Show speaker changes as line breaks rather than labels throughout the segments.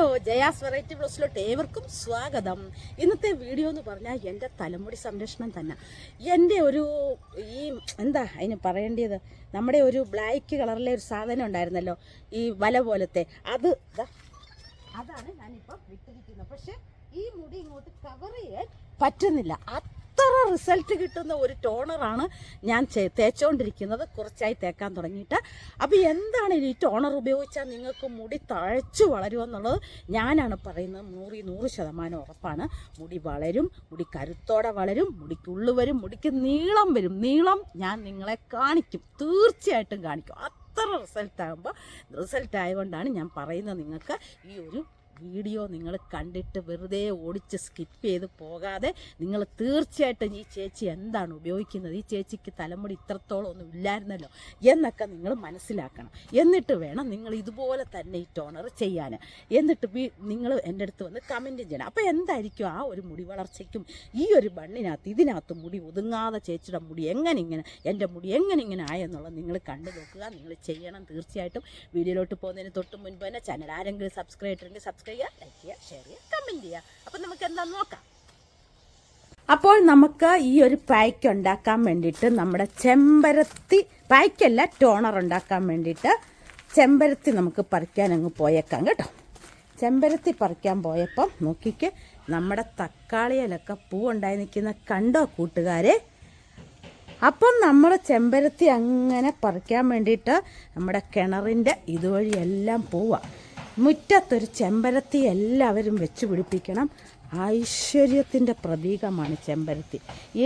Hello Jaya's variety ബ്ലോസിലോട്ട് ഏവർക്കും സ്വാഗതം. ഇന്നത്തെ വീഡിയോ എന്ന് പറഞ്ഞാൽ എന്റെ തലമുടി സംരക്ഷണം തന്നെ. എന്റെ ഒരു ഈ എന്താ അതിന് പറയേണ്ടത്? നമ്മുടെ ഒരു ബ്ലാക്ക് കളറിലെ ഒരു സാധനം ഉണ്ടായിരുന്നല്ലോ ഈ വല പോലത്തെ. അത് അതാണ് ഞാനിപ്പോൾ വിട്ടിരിക്കുന്നത്. പക്ഷേ ഈ മുടി ഇങ്ങോട്ട് കവർ ചെയ്യാൻ പറ്റുന്നില്ല. അത്ര റിസൾട്ട് കിട്ടുന്ന ഒരു ടോണറാണ് ഞാൻ തേച്ചുകൊണ്ടിരിക്കുന്നത് കുറച്ചായി തേക്കാൻ തുടങ്ങിയിട്ട്. അപ്പോൾ എന്താണ് ഈ ടോണർ ഉപയോഗിച്ചാൽ നിങ്ങൾക്ക് മുടി തഴച്ചു വളരുമെന്നുള്ളത് ഞാനാണ് പറയുന്നത് നൂറി നൂറ് ശതമാനം ഉറപ്പാണ്. മുടി വളരും മുടി കരുത്തോടെ വളരും മുടിക്കുള്ളു വരും മുടിക്ക് നീളം വരും. നീളം ഞാൻ നിങ്ങളെ കാണിക്കും. തീർച്ചയായിട്ടും കാണിക്കും. അത്ര റിസൾട്ട് റിസൾട്ട് ആയതുകൊണ്ടാണ് ഞാൻ പറയുന്നത് നിങ്ങൾക്ക് ഈ ഒരു വീഡിയോ നിങ്ങൾ കണ്ടിട്ട് വെറുതെ ഓടിച്ച് സ്കിപ്പ് ചെയ്ത് പോകാതെ നിങ്ങൾ തീർച്ചയായിട്ടും ഈ ചേച്ചി എന്താണ് ഉപയോഗിക്കുന്നത്? ഈ ചേച്ചിക്ക് തലമുടി ഇത്രത്തോളം ഒന്നും ഇല്ലായിരുന്നല്ലോ എന്നൊക്കെ നിങ്ങൾ മനസ്സിലാക്കണം. എന്നിട്ട് വേണം നിങ്ങൾ ഇതുപോലെ തന്നെ ഈ ടോണർ ചെയ്യാൻ. എന്നിട്ട് നിങ്ങൾ എന്റെ അടുത്ത് വന്ന് കമന്റും ചെയ്യണം. അപ്പോൾ എന്തായിരിക്കും ആ ഒരു മുടി വളർച്ചയ്ക്കും ഈ ഒരു ബണ്ണിനകത്ത് ഇതിനകത്ത് മുടി ഒതുങ്ങാതെ ചേച്ചിയുടെ മുടി എങ്ങനെ ഇങ്ങനെ എന്റെ മുടി എങ്ങനെ ഇങ്ങനെ ആയെന്നുള്ളത് നിങ്ങൾ കണ്ടു നോക്കുക. നിങ്ങൾ ചെയ്യണം തീർച്ചയായിട്ടും. വീഡിയോയിലോട്ട് പോകുന്നതിന് തൊട്ട് മുൻപ് തന്നെ ചാനൽ ആരെങ്കിലും സബ്സ്ക്രൈബ് ചെയ്തിട്ടുണ്ടെങ്കിൽ സബ്സ്ക്രൈബ് ചെയ്യുക ലൈക്ക് ചെയ്യുക ഷെയർ ചെയ്യുക കമന്റ് ചെയ്യുക. അപ്പം നമുക്ക് എന്താണെന്ന് നോക്കാം? അപ്പോൾ നമുക്ക് ഈ ഒരു പായ്ക്ക് ഉണ്ടാക്കാൻ വേണ്ടിയിട്ട് നമ്മുടെ ചെമ്പരത്തി പായ്ക്കല്ല ടോണർ ഉണ്ടാക്കാൻ വേണ്ടിയിട്ട് ചെമ്പരത്തി നമുക്ക് പറിക്കാൻ അങ്ങ് പോയേക്കാം കേട്ടോ. ചെമ്പരത്തി പറിക്കാൻ പോയപ്പം നോക്കിക്ക് നമ്മുടെ തക്കാളിയിലൊക്കെ പൂവുണ്ടായി നിൽക്കുന്ന കണ്ടോ കൂട്ടുകാരെ? അപ്പം നമ്മൾ ചെമ്പരത്തി അങ്ങനെ പറിക്കാൻ വേണ്ടിയിട്ട് നമ്മുടെ കിണറിന്റെ ഇതുവഴിയെല്ലാം പോവാം. മുറ്റത്തൊരു ചെമ്പരത്തി എല്ലാവരും വെച്ച് പിടിപ്പിക്കണം. ഐശ്വര്യത്തിന്റെ പ്രതീകമാണ് ചെമ്പരത്തി.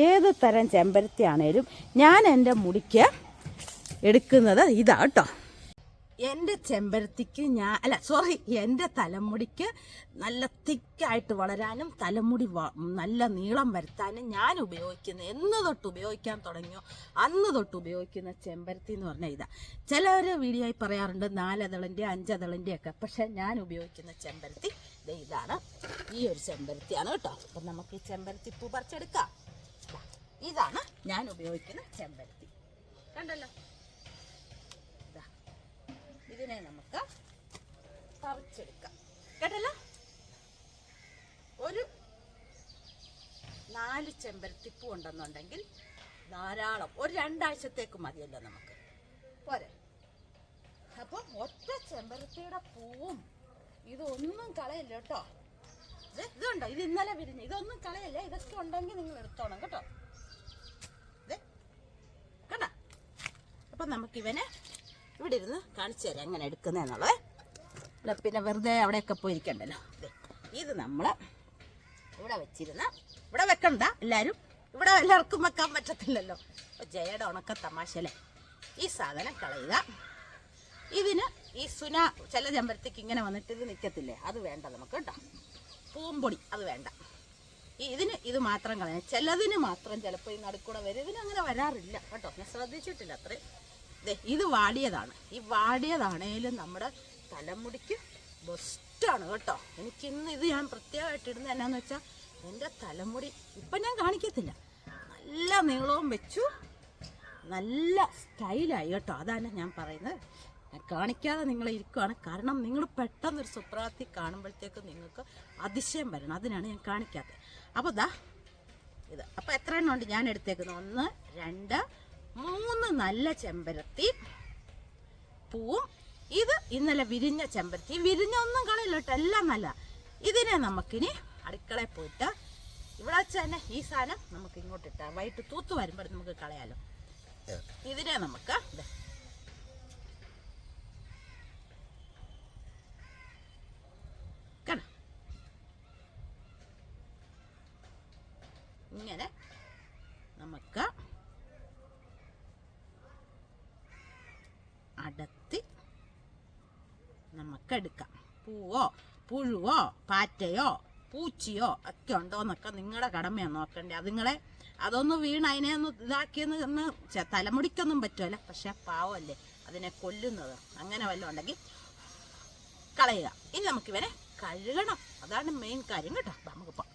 ഏത് തരം ചെമ്പരത്തി ആണേലും ഞാൻ എന്റെ മുടിക്ക് എടുക്കുന്നത് ഇതാ കേട്ടോ. എന്റെ ചെമ്പരത്തിക്ക് ഞാൻ അല്ല സോറി എന്റെ തലമുടിക്ക് നല്ല തിക്കായിട്ട് വളരാനും തലമുടി നല്ല നീളം വരുത്താനും ഞാൻ ഉപയോഗിക്കുന്ന എന്ന് തൊട്ട് ഉപയോഗിക്കാൻ തുടങ്ങിയോ അന്ന് തൊട്ട് ഉപയോഗിക്കുന്ന ചെമ്പരത്തി എന്ന് പറഞ്ഞാൽ ഇതാ. ചില വീഡിയോ ആയി പറയാറുണ്ട് നാലതളിന്റെ അഞ്ചതളിന്റെ ഒക്കെ പക്ഷെ ഞാൻ ഉപയോഗിക്കുന്ന ചെമ്പരത്തി ഇതാണ്. ഈ ഒരു ചെമ്പരത്തിയാണ് കേട്ടോ. അപ്പം നമുക്ക് ഈ ചെമ്പരത്തി പൂ പറിച്ചെടുക്കാം. ഇതാണ് ഞാൻ ഉപയോഗിക്കുന്ന ചെമ്പരത്തി. കണ്ടല്ലോ. ഇതിനെ നമുക്ക് പറിച്ചെടുക്കാം. കേട്ടല്ലോ? ഒരു നാല് ചെമ്പരത്തിപ്പൂ ഉണ്ടെന്നുണ്ടെങ്കിൽ ധാരാളം. ഒരു രണ്ടാഴ്ചത്തേക്ക് മതിയല്ലോ നമുക്ക്. പോരെ. അപ്പൊ ഒറ്റ ചെമ്പരത്തിയുടെ പൂവും ഇതൊന്നും കളയല്ല കേട്ടോ. ഇത് ഇതുണ്ടോ? ഇത് ഇന്നലെ വിരിഞ്ഞ്. ഇതൊന്നും കളയല്ല. ഇതൊക്കെ ഉണ്ടെങ്കിൽ നിങ്ങൾ എടുത്തോണം കേട്ടോ. കണ്ട? അപ്പം നമുക്കിവനെ ഇവിടെ ഇരുന്ന് കാണിച്ചു തരാം എങ്ങനെ എടുക്കുന്നതെന്നുള്ളത് അല്ല പിന്നെ വെറുതെ അവിടെയൊക്കെ പോയിരിക്കണ്ടല്ലോ. ഇത് നമ്മൾ ഇവിടെ വെച്ചിരുന്ന ഇവിടെ വെക്കണ്ട എല്ലാവരും ഇവിടെ എല്ലാവർക്കും വെക്കാൻ പറ്റത്തില്ലല്ലോ. ജയയുടെ ഉണക്ക തമാശല്ലേ ഈ സാധനം കളയുക. ഇതിന് ഈ സുന ചില ചെമ്പരത്തേക്ക് ഇങ്ങനെ വന്നിട്ട് ഇത് നിൽക്കത്തില്ലേ അത് വേണ്ട നമുക്ക് കേട്ടോ. പൂമ്പൊടി അത് വേണ്ട. ഈ ഇതിന് ഇത് മാത്രം കളയാം ചിലതിന് മാത്രം ചിലപ്പോൾ ഈ നടുക്കൂടെ വരും. ഇതിന് അങ്ങനെ വരാറില്ല. കേട്ടോ ഞാൻ ശ്രദ്ധിച്ചിട്ടില്ല അത്രയും ഇത് വാടിയതാണ്. ഈ വാടിയതാണേലും നമ്മുടെ തലമുടിക്ക് ബെസ്റ്റാണ് കേട്ടോ. എനിക്കിന്ന് ഇത് ഞാൻ പ്രത്യേകമായിട്ട് ഇടുന്നത് എന്നാന്ന് വെച്ചാൽ എന്റെ തലമുടി ഇപ്പം ഞാൻ കാണിക്കത്തില്ല. നല്ല നീളവും വെച്ചു. നല്ല സ്റ്റൈലായി കേട്ടോ. അതാണ് ഞാൻ പറയുന്നത്. കാണിക്കാതെ നിങ്ങൾ ഇരിക്കുവാണ്. കാരണം നിങ്ങൾ പെട്ടെന്നൊരു സുപ്രാത്തി കാണുമ്പോഴത്തേക്ക് നിങ്ങൾക്ക് അതിശയം വരണം. അതിനാണ് ഞാൻ കാണിക്കാത്തത്. അപ്പോൾ ദാ ഇത്. അപ്പോൾ എത്ര എണ്ണം ഉണ്ട്? ഞാൻ എടുത്തേക്കുന്നത്. ഒന്ന് രണ്ട് മൂന്ന് നല്ല ചെമ്പരത്തി പൂവും ഇത് ഇന്നലെ വിരിഞ്ഞ ചെമ്പരത്തി. വിരിഞ്ഞ ഒന്നും കളയില്ല കേട്ടോ എല്ലാം നല്ല. ഇതിനെ നമുക്കിനി അടുക്കളയിൽ പോയിട്ട് ഇവിടെ വെച്ച് തന്നെ ഈ സാധനം നമുക്ക് ഇങ്ങോട്ട് ഇട്ട വൈകിട്ട് തൂത്ത് വരുമ്പോൾ നമുക്ക് കളയാലോ. ഇതിനെ നമുക്ക്? ഇങ്ങനെ നമുക്ക് അടത്തി നമുക്കെടുക്കാം. പൂവോ പുഴുവോ പാറ്റയോ പൂച്ചിയോ ഒക്കെ ഉണ്ടോ എന്നൊക്കെ നിങ്ങളുടെ കടമയാണ് നോക്കണ്ടേ അതുങ്ങളെ അതൊന്ന് വീണ് അതിനെ ഒന്ന് ഇതാക്കിയെന്ന് തലമുടിക്കൊന്നും പറ്റുമല്ല പക്ഷെ പാവമല്ലേ അതിനെ കൊല്ലുന്നത്. അങ്ങനെ വല്ലതും ഉണ്ടെങ്കിൽ കളയുക. ഇനി നമുക്കിവനെ കഴുകണം. അതാണ് മെയിൻ കാര്യം കേട്ടോ. നമുക്ക് പോകാം.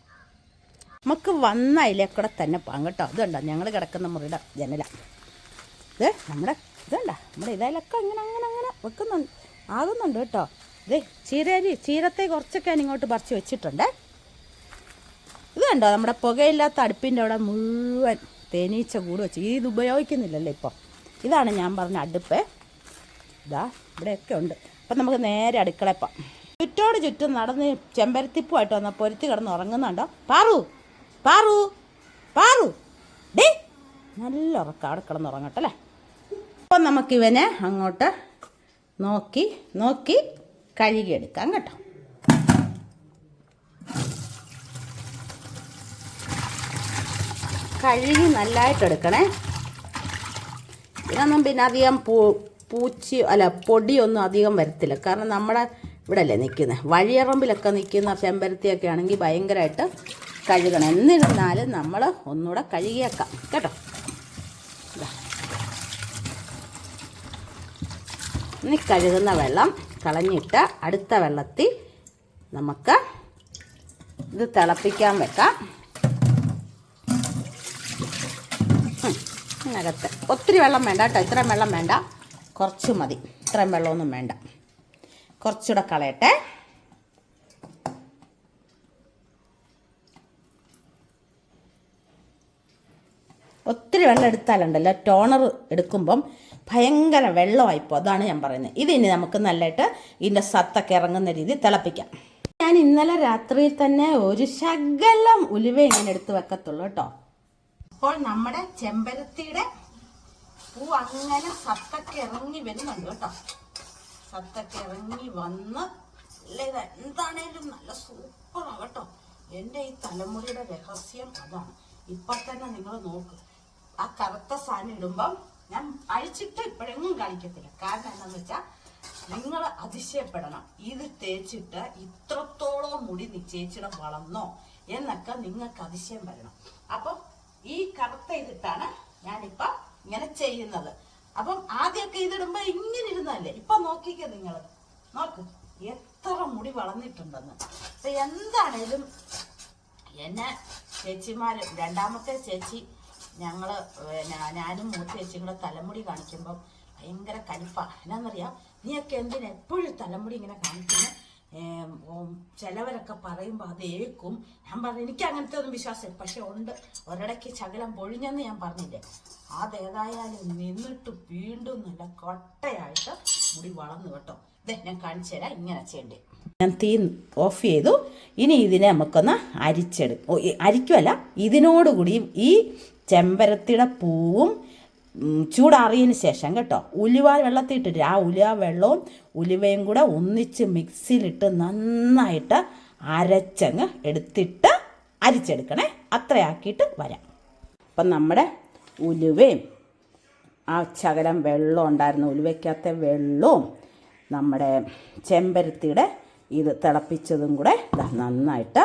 നമുക്ക് വന്ന അതിലേക്കൂടെ തന്നെ പോകാം കേട്ടോ. അതുണ്ടോ ഞങ്ങൾ കിടക്കുന്ന മുറിയുടെ ജനല. ഇത് നമ്മുടെ ഇതുണ്ട? നമ്മുടെ ഇതിലൊക്കെ ഇങ്ങനെ അങ്ങനെ അങ്ങനെ വെക്കുന്നുണ്ട്. ആകുന്നുണ്ട് കേട്ടോ. ദേ ചീരരി ചീരത്തെ കുറച്ചൊക്കെ ഞാൻ ഇങ്ങോട്ട് പറിച്ച് വെച്ചിട്ടുണ്ട്. ഇത് കണ്ടോ? നമ്മുടെ പുകയില്ലാത്ത അടുപ്പിന്റെ അവിടെ മുഴുവൻ തേനീച്ച കൂട് വെച്ച്. ഇത് ഉപയോഗിക്കുന്നില്ലല്ലോ ഇപ്പോൾ ഇതാണ് ഞാൻ പറഞ്ഞ അടുപ്പ്. ഇതാ ഇവിടെയൊക്കെ ഉണ്ട്. അപ്പം നമുക്ക് നേരെ അടുക്കളപ്പം ചുറ്റോട് ചുറ്റും നടന്ന് ചെമ്പരത്തിപ്പുമായിട്ട് വന്ന പൊരുത്തി കിടന്ന് ഉറങ്ങുന്നുണ്ടോ? പാറു പാറു പാറു. ഡേ നല്ല ഉറക്കം. അവിടെ അല്ലേ? അപ്പം നമുക്കിവനെ അങ്ങോട്ട് നോക്കി നോക്കി കഴുകിയെടുക്കാം കേട്ടോ. കഴുകി നല്ലതായിട്ട് എടുക്കണേ ഇതിനൊന്നും പിന്നെ അധികം പൂ പൂച്ചി അല്ല പൊടിയൊന്നും അധികം വരത്തില്ല. കാരണം നമ്മുടെ ഇവിടെ അല്ലേ നിൽക്കുന്നത് വഴിയറമ്പിലൊക്കെ നിൽക്കുന്ന ചെമ്പരത്തിയൊക്കെ ആണെങ്കിൽ ഭയങ്കരമായിട്ട് കഴുകണം. എന്നിരുന്നാലും നമ്മൾ ഒന്നുകൂടെ കഴുകിയേക്കാം. കേട്ടോ. ഇനി കഴുകുന്ന വെള്ളം കളഞ്ഞിട്ട് അടുത്ത വെള്ളത്തിൽ നമുക്ക് ഇത് തിളപ്പിക്കാൻ വെക്കാം. ഇതിനകത്ത് ഒത്തിരി വെള്ളം വേണ്ട കേട്ടോ. ഇത്രയും വെള്ളം വേണ്ട. കുറച്ച് മതി. ഇത്രയും വെള്ളമൊന്നും വേണ്ട. കുറച്ചുകൂടെ കളയട്ടെ. ഒത്തിരി വെള്ളം എടുത്താലുണ്ടല്ലോ. ടോണർ എടുക്കുമ്പം ഭയങ്കര വെള്ളമായിപ്പോൾ അതാണ് ഞാൻ പറയുന്നത്. ഇതിനി നമുക്ക് നല്ലതായിട്ട് ഇതിന്റെ സത്തൊക്കെ ഇറങ്ങുന്ന രീതി തിളപ്പിക്കാം. ഞാൻ ഇന്നലെ രാത്രിയിൽ തന്നെ ഒരു ശകലം ഉലുവ ഇങ്ങനെ എടുത്ത് വെക്കത്തുള്ളൂ കേട്ടോ. അപ്പോൾ നമ്മുടെ ചെമ്പരത്തിയുടെ പൂ അങ്ങനെ സത്തൊക്കെ ഇറങ്ങി വരുന്നുണ്ട് കേട്ടോ. സത്തൊക്കെ ഇറങ്ങി വന്ന് അല്ല എന്താണേലും നല്ല സൂപ്പറാണ് കേട്ടോ. എന്റെ ഈ തലമുറയുടെ രഹസ്യം അതാണ്. ഇപ്പൊ തന്നെ നിങ്ങൾ നോക്ക്. ആ കറുത്ത സാധനം ഇടുമ്പം ഞാൻ അഴിച്ചിട്ട് ഇപ്പോഴെങ്ങും കാണിക്കത്തില്ല. കാരണം എന്താണെന്ന് വെച്ചാൽ നിങ്ങൾ അതിശയപ്പെടണം. ഇത് തേച്ചിട്ട് ഇത്രത്തോളം മുടി നിശ്ചയിച്ചിടം വളർന്നോ എന്നൊക്കെ നിങ്ങൾക്ക് അതിശയം വരണം. അപ്പം ഈ കറുത്ത ഇതിട്ടാണ് ഞാനിപ്പം ഇങ്ങനെ ചെയ്യുന്നത്. അപ്പം ആദ്യമൊക്കെ ഇതിടുമ്പോ ഇങ്ങനെ ഇരുന്നല്ലേ ഇപ്പൊ നോക്കിക്കോ നിങ്ങൾ നോക്ക് എത്ര മുടി വളർന്നിട്ടുണ്ടെന്ന്. അപ്പൊ എന്താണേലും എന്നെ ചേച്ചിമാര് രണ്ടാമത്തെ ചേച്ചി ഞങ്ങൾ ഞാനും മൂത്ത ചേച്ചിയും തലമുടി കാണിക്കുമ്പോൾ ഭയങ്കര കലിപ്പ. എന്നാന്നറിയാം? നീയൊക്കെ എന്തിനാ എപ്പോഴും തലമുടി ഇങ്ങനെ കാണിക്കുന്നത് ചിലവരൊക്കെ പറയുമ്പോൾ അത് ഞാൻ പറഞ്ഞു എനിക്ക് അങ്ങനത്തെ ഒന്നും വിശ്വാസം പക്ഷെ ഉണ്ട്. ഒരിടയ്ക്ക് ശകലം പൊഴിഞ്ഞെന്ന് ഞാൻ പറഞ്ഞില്ലേ? അതേതായാലും നിന്നിട്ട് വീണ്ടും നല്ല കൊട്ടയായിട്ട് മുടി വളർന്നു കേട്ടോ. ഇതേ ഞാൻ കാണിച്ചു തരാം. ഇങ്ങനെ ചെയ്യണ്ടേ. ഞാൻ തീ ഓഫ് ചെയ്തു. ഇനി ഇതിനെ നമുക്കൊന്ന് അരിച്ചെടുക്കും അരിക്കുമല്ല ഇതിനോടുകൂടി ഈ ചെമ്പരത്തിയുടെ പൂവും ചൂടാറിയതിന് ശേഷം കേട്ടോ ഉലുവ വെള്ളത്തിൽ ഇട്ടിട്ട് ആ ഉലുവ വെള്ളവും ഉലുവയും കൂടെ ഒന്നിച്ച് മിക്സിയിലിട്ട് നന്നായിട്ട് അരച്ചങ്ങ് എടുത്തിട്ട് അരിച്ചെടുക്കണേ. അത്രയാക്കിയിട്ട് വരാം. അപ്പം നമ്മുടെ ഉലുവയും ആ ശകലം വെള്ളം ഉണ്ടായിരുന്നു ഉലുവയ്ക്കകത്തെ വെള്ളവും നമ്മുടെ ചെമ്പരത്തിയുടെ ഇത് തിളപ്പിച്ചതും കൂടെ നന്നായിട്ട്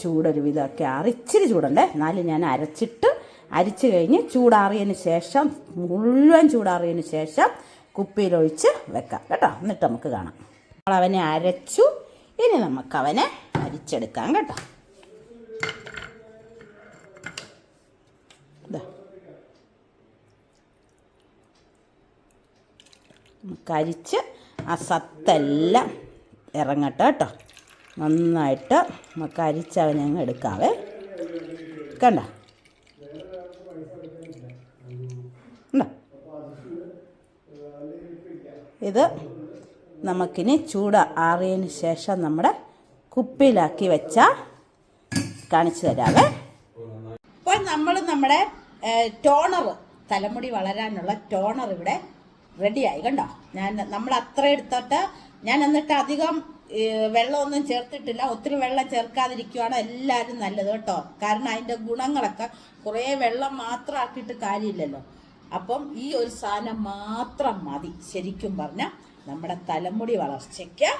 ചൂടൊരു വിധമൊക്കെ ആറി. ഇച്ചിരി ചൂടുണ്ട്. എന്നാലും ഞാൻ അരച്ചിട്ട് അരിച്ച് കഴിഞ്ഞ് ചൂടാറിയതിന് ശേഷം മുഴുവൻ ചൂടാറിയതിന് ശേഷം കുപ്പിയിലൊഴിച്ച് വെക്കാം. കേട്ടോ? എന്നിട്ട് നമുക്ക് കാണാം. നമ്മൾ അവനെ അരച്ചു. ഇനി നമുക്ക് അവനെ അരിച്ചെടുക്കാം കേട്ടോ. കരിച്ച് ആ സത്തെല്ലാം ഇറങ്ങട്ടെ കേട്ടോ. നന്നായിട്ട് നമുക്ക് അരിച്ചവനെ അങ്ങ് എടുക്കാവേ കണ്ട? ഇത് നമുക്കിനി ചൂട് ആറിയതിന് ശേഷം നമ്മുടെ കുപ്പിയിലാക്കി വെച്ച കാണിച്ചു തരാവേ. ഇപ്പോൾ നമ്മൾ നമ്മുടെ ടോണർ തലമുടി വളരാനുള്ള ടോണർ ഇവിടെ റെഡിയായി കണ്ടോ? ഞാൻ നമ്മൾ അത്ര എടുത്തിട്ട് ഞാൻ എന്നിട്ട് അധികം വെള്ളമൊന്നും ചേർത്തിട്ടില്ല. ഒത്തിരി വെള്ളം ചേർക്കാതിരിക്കുവാണ് എല്ലാവരും നല്ലത് കേട്ടോ. കാരണം അതിന്റെ ഗുണങ്ങളൊക്കെ കുറേ വെള്ളം മാത്രം ആക്കിയിട്ട് കാര്യമില്ലല്ലോ. അപ്പം ഈ ഒരു സാധനം മാത്രം മതി. ശരിക്കും പറഞ്ഞാൽ നമ്മുടെ തലമുടി വളർച്ചയ്ക്ക്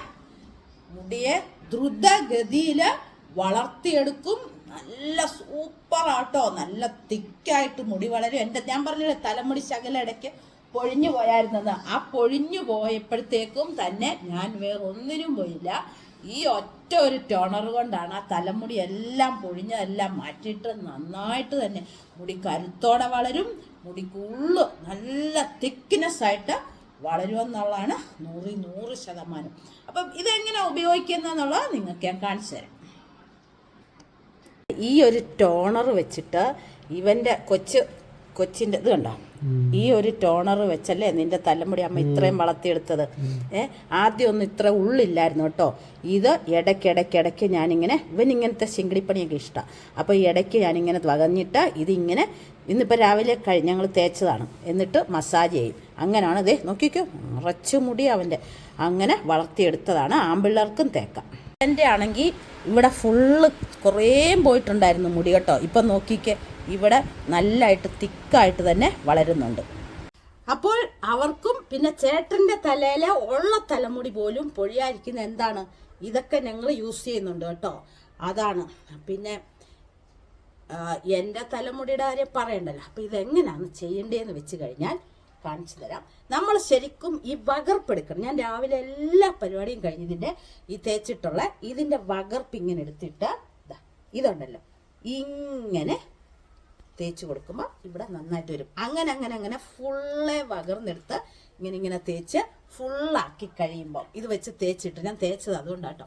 മുടിയെ ദ്രുതഗതിയിൽ വളർത്തിയെടുക്കും. നല്ല സൂപ്പറാട്ടോ. നല്ല തിക്കായിട്ട് മുടി വളരും. എന്റെ ഞാൻ പറഞ്ഞില്ലേ തലമുടി ശകല ഇടയ്ക്ക് പൊഴിഞ്ഞു പോയായിരുന്നത് ആ പൊഴിഞ്ഞു പോയപ്പോഴത്തേക്കും തന്നെ ഞാൻ വേറെ ഒന്നിനും പോയില്ല. ഈ ഒറ്റ ഒരു ടോണർ കൊണ്ടാണ് ആ തലമുടി എല്ലാം പൊഴിഞ്ഞതെല്ലാം മാറ്റിയിട്ട് നന്നായിട്ട് തന്നെ മുടി കരുത്തോടെ വളരും. മുടിക്കുള്ളു. നല്ല തിക്നെസ് ആയിട്ട് വളരുമെന്നുള്ളതാണ് നൂറി നൂറ് ശതമാനം. അപ്പം ഇതെങ്ങനെ ഉപയോഗിക്കുന്നതെന്നുള്ളത് നിങ്ങൾക്ക് ഞാൻ കാണിച്ചു തരാം. ഈ ഒരു ടോണർ വെച്ചിട്ട് ഇവന്റെ കൊച്ച് കൊച്ചിന്റെ ഇത് കണ്ടോ? ഈ ഒരു ടോണർ വെച്ചല്ലേ നിന്റെ തലമുടി അമ്മ ഇത്രയും വളർത്തിയെടുത്തത്? ഏ ആദ്യം ഒന്നും ഇത്ര ഉള്ളില്ലായിരുന്നു കേട്ടോ. ഇത് ഇടയ്ക്കിടയ്ക്കിടയ്ക്ക് ഞാനിങ്ങനെ ഇവനിങ്ങനത്തെ ശിങ്കിടിപ്പണിയൊക്കെ ഇഷ്ടമാണ് അപ്പോൾ ഈ ഇടയ്ക്ക് ഞാനിങ്ങനെ വകഞ്ഞിട്ട് ഇതിങ്ങനെ ഇന്നിപ്പോൾ രാവിലെ കഴി ഞങ്ങൾ തേച്ചതാണ്. എന്നിട്ട് മസാജ് ചെയ്യും. അങ്ങനെയാണ് ഇതേ നോക്കിക്കോ നിറച്ചു മുടി അവന്റെ അങ്ങനെ വളർത്തിയെടുത്തതാണ് ആമ്പിള്ളേർക്കും തേക്കാം. എന്റെ ആണെങ്കിൽ ഇവിടെ ഫുള്ള് കുറേ പോയിട്ടുണ്ടായിരുന്നു മുടി കേട്ടോ. ഇപ്പം നോക്കിക്കേ ഇവിടെ നല്ലതായിട്ട് തിക്കായിട്ട് തന്നെ വളരുന്നുണ്ട്. അപ്പോൾ അവർക്കും പിന്നെ ചേട്ടന്റെ തലയിലെ ഉള്ള തലമുടി പോലും പൊഴിയായിരിക്കുന്ന എന്താണ്? ഇതൊക്കെ ഞങ്ങൾ യൂസ് ചെയ്യുന്നുണ്ട് കേട്ടോ. അതാണ്. പിന്നെ എന്റെ തലമുടിയുടെ കാര്യം പറയണ്ടല്ലോ. അപ്പോൾ ഇതെങ്ങനെയാണ് ചെയ്യേണ്ടതെന്ന് വെച്ച് കഴിഞ്ഞാൽ കാണിച്ചു തരാം. നമ്മൾ ശരിക്കും ഈ വകർപ്പെടുക്കണം. ഞാൻ രാവിലെ എല്ലാ പരിപാടിയും കഴിഞ്ഞതിന്റെ ഈ തേച്ചിട്ടുള്ള ഇതിന്റെ വകർപ്പ് ഇങ്ങനെ എടുത്തിട്ട് ഇതാ ഇതുണ്ടല്ലോ. ഇങ്ങനെ തേച്ച് കൊടുക്കുമ്പോൾ ഇവിടെ നന്നായിട്ട് വരും. അങ്ങനെ അങ്ങനെ അങ്ങനെ ഫുള്ളെ വകർന്നെടുത്ത് ഇങ്ങനെ ഇങ്ങനെ തേച്ച് ഫുള്ളാക്കി കഴിയുമ്പോൾ ഇത് വെച്ച് തേച്ചിട്ട് ഞാൻ തേച്ചത് അതുകൊണ്ടാട്ടോ.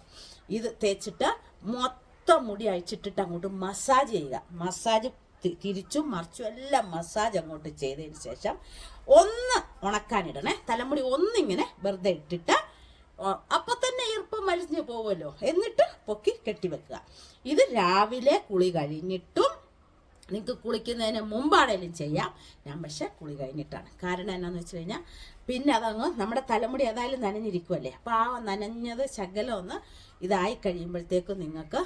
ഇത് തേച്ചിട്ട് മൊത്തം മുടി അഴിച്ചിട്ടിട്ട് അങ്ങോട്ട് മസാജ് ചെയ്യുക. മസാജ് തിരിച്ചും മറിച്ചും എല്ലാം മസാജ് അങ്ങോട്ട് ചെയ്തതിന് ശേഷം ഒന്ന് ഉണക്കാനിടണേ തലമുടി ഒന്നിങ്ങനെ വെറുതെ ഇട്ടിട്ട് അപ്പം തന്നെ ഈർപ്പം വലിഞ്ഞു പോവുമല്ലോ. എന്നിട്ട് പൊക്കി കെട്ടിവെക്കുക. ഇത് രാവിലെ കുളി കഴിഞ്ഞിട്ടും നിങ്ങൾക്ക് കുളിക്കുന്നതിന് മുമ്പാണേലും ചെയ്യാം. ഞാൻ പക്ഷേ കുളി കഴിഞ്ഞിട്ടാണ്. കാരണം എന്നാന്ന് വെച്ച് കഴിഞ്ഞാൽ പിന്നെ അതങ്ങ് നമ്മുടെ തലമുടി ഏതായാലും നനഞ്ഞിരിക്കുമല്ലേ അപ്പോൾ ആ നനഞ്ഞത് ശകലം ഒന്ന് ഇതായി കഴിയുമ്പോഴത്തേക്കും നിങ്ങൾക്ക്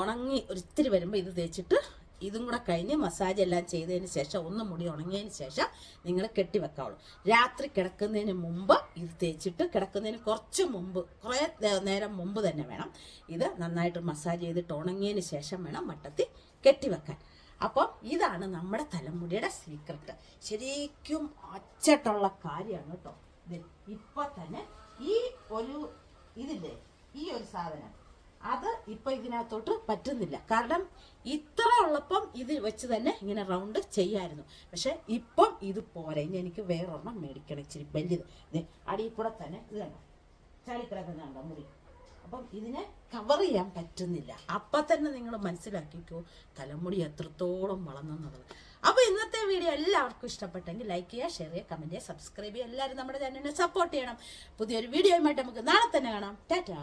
ഉണങ്ങി ഒരിത്തിരി വരുമ്പോൾ ഇത് തേച്ചിട്ട് ഇതും കൂടെ കഴിഞ്ഞ് മസാജ് എല്ലാം ചെയ്തതിന് ശേഷം ഒന്ന് മുടി ഉണങ്ങിയതിന് ശേഷം നിങ്ങൾ കെട്ടിവെക്കാവുള്ളൂ രാത്രി കിടക്കുന്നതിന് മുമ്പ് ഇത് തേച്ചിട്ട് കിടക്കുന്നതിന് കുറച്ച് മുമ്പ് കുറേ നേരം മുമ്പ് തന്നെ വേണം ഇത് നന്നായിട്ട് മസാജ് ചെയ്തിട്ട് ഉണങ്ങിയതിന് ശേഷം വേണം മട്ടത്തിൽ കെട്ടിവെക്കാൻ അപ്പം ഇതാണ് നമ്മുടെ തലമുടിയുടെ സീക്രട്ട് ശരിക്കും അച്ചട്ടുള്ള കാര്യമാണ് കേട്ടോ ഇപ്പൊ തന്നെ ഈ ഒരു ഇതില്ലേ ഈ ഒരു സാധനം അത് ഇപ്പൊ ഇതിനകത്തോട്ട് പറ്റുന്നില്ല. കാരണം ഇത്ര ഉള്ളപ്പം ഇത് വെച്ച് തന്നെ ഇങ്ങനെ റൗണ്ട് ചെയ്യായിരുന്നു. പക്ഷെ ഇപ്പം ഇത് പോരെ. ഇനി എനിക്ക് വേറൊരെണ്ണം മേടിക്കണം. ഇച്ചിരി വലിയത് അടിയിൽ കൂടെ തന്നെ ഇത് കണ്ടോ? ചളിക്കിടക്കുന്നുണ്ടോ മുടി? അപ്പം ഇതിനെ കവർ ചെയ്യാൻ പറ്റുന്നില്ല. അപ്പം തന്നെ നിങ്ങൾ മനസ്സിലാക്കിക്കോ തലമുടി എത്രത്തോളം വളർന്നെന്നുള്ളത് അപ്പോൾ ഇന്നത്തെ വീഡിയോ എല്ലാവർക്കും ഇഷ്ടപ്പെട്ടെങ്കിൽ ലൈക്ക് ചെയ്യുക ഷെയർ ചെയ്യുക കമന്റ് ചെയ്യുക സബ്സ്ക്രൈബ് ചെയ്യുക. എല്ലാവരും നമ്മുടെ ചാനലിനെ സപ്പോർട്ട് ചെയ്യണം. പുതിയൊരു വീഡിയോയുമായിട്ട് നമുക്ക് നാളെ തന്നെ കാണാം. ടാറ്റാ.